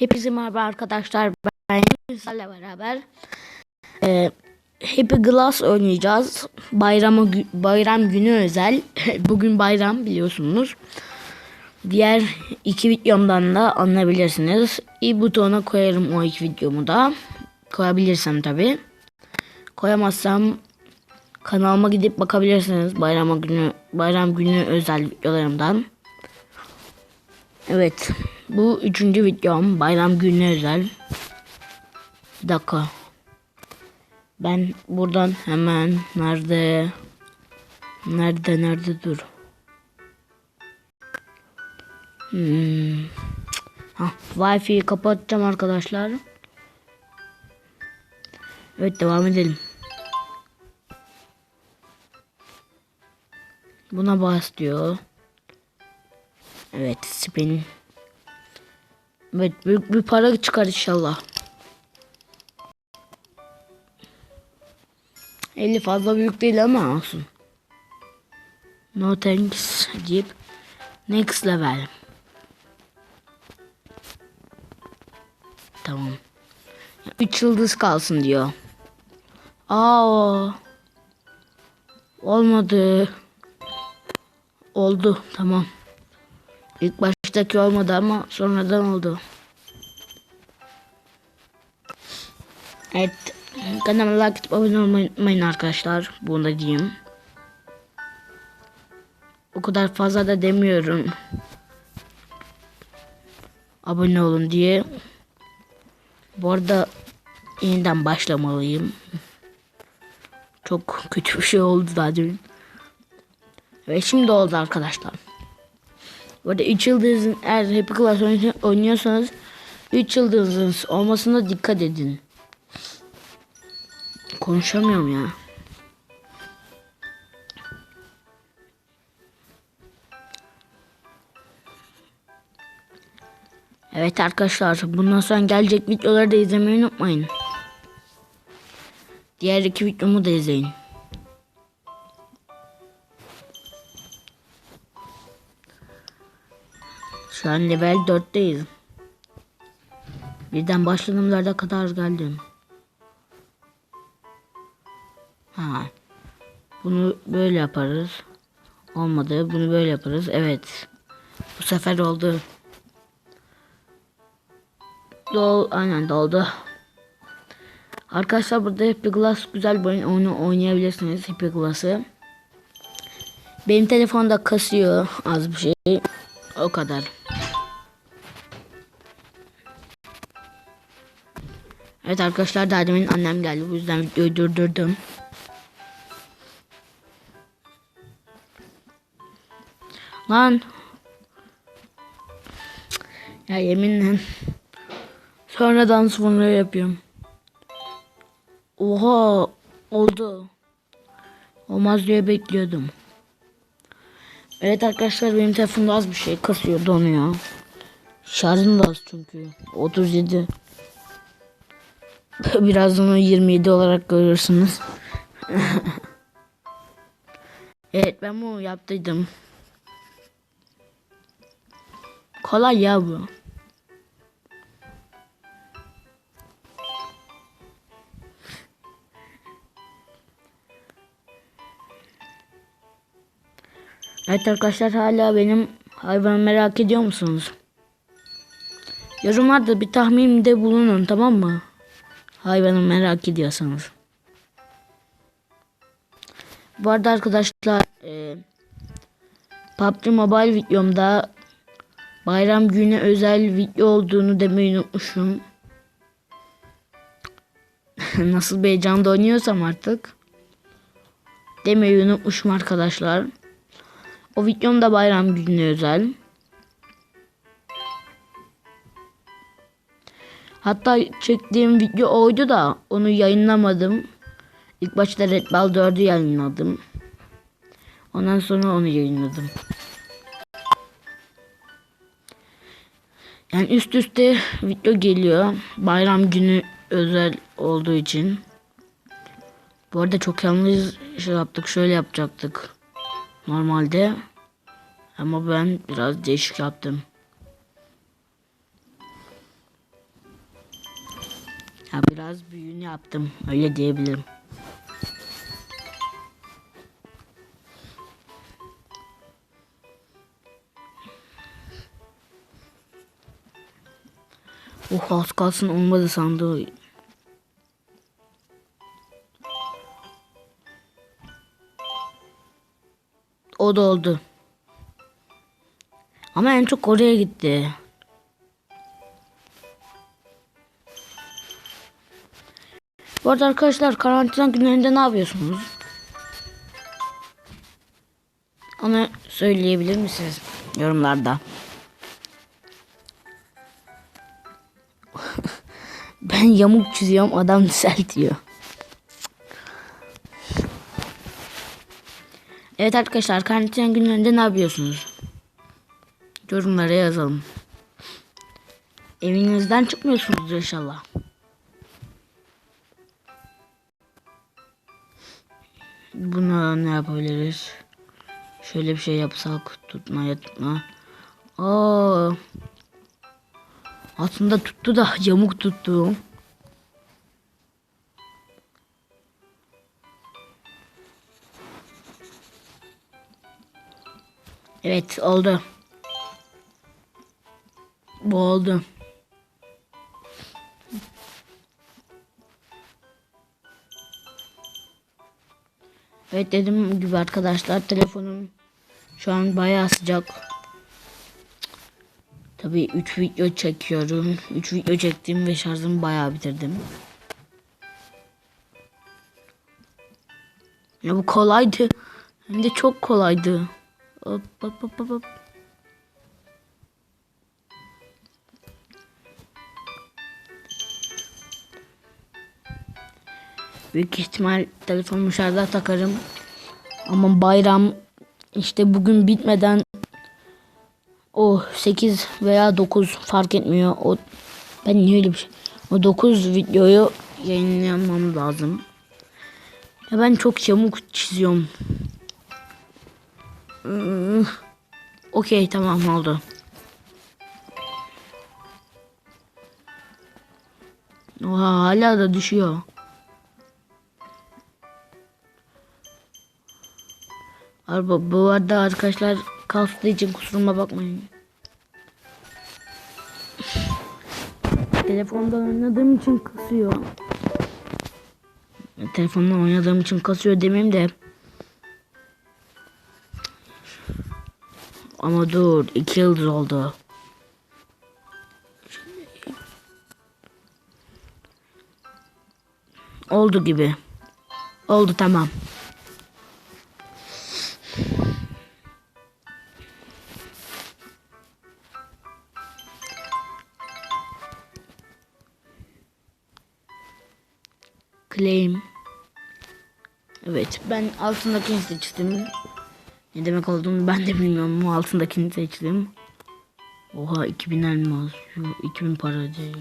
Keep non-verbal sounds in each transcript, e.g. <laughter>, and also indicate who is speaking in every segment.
Speaker 1: Hepinize merhaba arkadaşlar. Ben sizlerle beraber e, Happy Glass oynayacağız. Bayrama, bayram günü özel. <laughs> Bugün bayram biliyorsunuz. Diğer iki videomdan da anlayabilirsiniz. İyi butona koyarım o iki videomu da. Koyabilirsem tabi. Koyamazsam kanalıma gidip bakabilirsiniz bayrama günü bayram günü özel videolarımdan. Evet. Bu üçüncü videom. Bayram günü özel. Bir dakika. Ben buradan hemen nerede? Nerede nerede dur. Hmm. Hah, Wi-Fi'yi kapatacağım arkadaşlar. Evet devam edelim. Buna bas diyor. Evet spin. Evet büyük bir para çıkar inşallah. 50 fazla büyük değil ama olsun. No thanks deyip next level. Tamam. 3 yıldız kalsın diyor. Aa. Olmadı. Oldu tamam. İlk baştaki olmadı ama sonradan oldu. Evet. Kanalıma like atıp abone olmayı unutmayın arkadaşlar. Bunu da diyeyim. O kadar fazla da demiyorum. Abone olun diye. Bu arada yeniden başlamalıyım. Çok kötü bir şey oldu daha dün. Ve şimdi oldu arkadaşlar. Bu arada 3 yıldızın eğer Happy Class oynuyor- oynuyorsanız 3 yıldızınız olmasına dikkat edin. Konuşamıyorum ya. Evet arkadaşlar bundan sonra gelecek videoları da izlemeyi unutmayın. Diğer iki videomu da izleyin. Şu an level 4'teyiz. Birden başladığımlarda kadar geldim. Ha. Bunu böyle yaparız. Olmadı. Bunu böyle yaparız. Evet. Bu sefer oldu. Dol aynen doldu. Arkadaşlar burada Happy güzel bir oyun oynayabilirsiniz Happy Glass'ı. Benim telefonda kasıyor az bir şey. O kadar. Evet arkadaşlar daha demin annem geldi. Bu yüzden videoyu durdurdum. Lan. Ya yeminle. Sonradan sonra yapıyorum. Oha. Oldu. Olmaz diye bekliyordum. Evet arkadaşlar benim telefonda az bir şey kasıyor donuyor. Şarjım da az çünkü. 37. <laughs> Birazdan onu 27 olarak görürsünüz. <laughs> evet ben bunu yaptıydım. Kolay ya bu. Evet arkadaşlar hala benim hayvanı merak ediyor musunuz? Yorumlarda bir tahminde bulunun tamam mı? Hayvanı merak ediyorsanız. Bu arada arkadaşlar e, PUBG Mobile videomda bayram günü özel video olduğunu demeyi unutmuşum. <laughs> Nasıl bir heyecanda oynuyorsam artık. Demeyi unutmuşum arkadaşlar. O videom da bayram günü özel. Hatta çektiğim video oydu da onu yayınlamadım. İlk başta Red Ball 4'ü yayınladım. Ondan sonra onu yayınladım. Yani üst üste video geliyor. Bayram günü özel olduğu için. Bu arada çok yanlış şey yaptık. Şöyle yapacaktık. Normalde. Ama ben biraz değişik yaptım. Ya biraz büyüğünü yaptım. Öyle diyebilirim. Oh az kalsın olmadı sandığı. O da oldu. Ama en çok oraya gitti. Bu arada arkadaşlar karantina günlerinde ne yapıyorsunuz? Onu söyleyebilir misiniz yorumlarda? <laughs> ben yamuk çiziyorum adam düzeltiyor. Evet arkadaşlar karantina günlerinde ne yapıyorsunuz? Yorumlara yazalım. Evinizden çıkmıyorsunuz inşallah. Buna ne yapabiliriz? Şöyle bir şey yapsak tutmaya tutma. Aa. Aslında tuttu da <laughs> yamuk tuttu. Evet oldu. Bu oldu. Evet dediğim gibi arkadaşlar telefonum şu an bayağı sıcak. Tabii 3 video çekiyorum. 3 video çektim ve şarjımı bayağı bitirdim. Ya bu kolaydı. Hem de çok kolaydı. Hop hop hop hop. Büyük ihtimal telefonumu şarja takarım. Ama bayram işte bugün bitmeden o 8 veya 9 fark etmiyor. O ben niye öyle bir şey? O 9 videoyu yayınlamam lazım. Ya ben çok yamuk çiziyorum. Okey tamam oldu. Oha hala da düşüyor. Araba bu arada arkadaşlar kalktığı için kusuruma bakmayın. <laughs> Telefondan oynadığım için kasıyor. Telefondan oynadığım için kasıyor demeyeyim de. Ama dur iki yıldız oldu. Oldu gibi. Oldu tamam. Ben altındakini seçtim. Ne demek olduğunu ben de bilmiyorum ama altındakini seçtim. Oha 2000 elmas. Şu 2000 para diyor.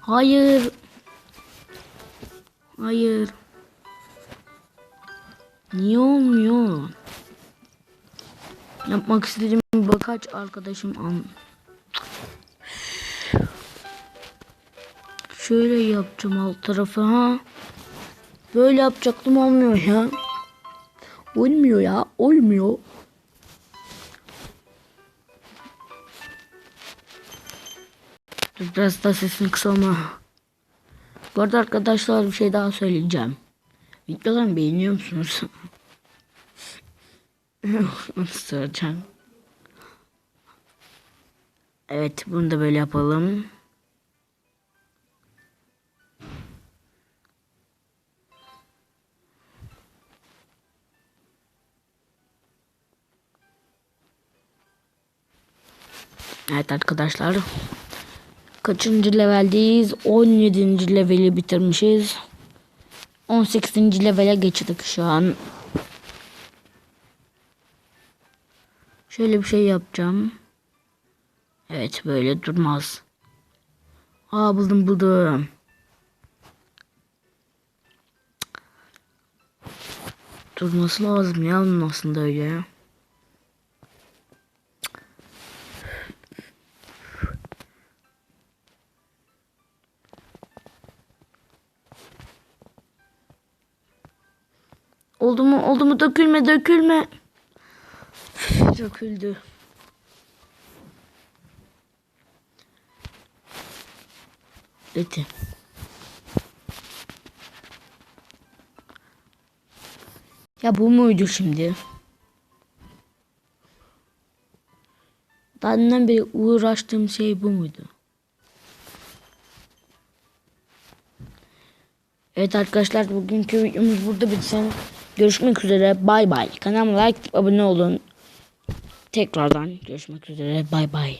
Speaker 1: Hayır. Hayır. Niye olmuyor? Yapmak istediğim birkaç arkadaşım an. Şöyle yapacağım alt tarafı ha. Böyle yapacaktım olmuyor ya. Olmuyor ya. Olmuyor. Dur biraz da sesini kısalma. Bu arada arkadaşlar bir şey daha söyleyeceğim. Videolarımı beğeniyor musunuz? <laughs> Onu soracağım. Evet bunu da böyle yapalım. Evet arkadaşlar. Kaçıncı leveldeyiz? 17. leveli bitirmişiz. 18. levele geçtik şu an. Şöyle bir şey yapacağım. Evet böyle durmaz. Aa buldum buldum. Durması lazım ya aslında öyle. Oldu mu? Oldu mu? Dökülme dökülme. Döküldü. Bitti. Ya bu muydu şimdi? Dünden beri uğraştığım şey bu muydu? Evet arkadaşlar bugünkü videomuz burada bitsin. Görüşmek üzere. Bay bay. Kanalıma like abone olun. Tekrardan görüşmek üzere. Bay bay.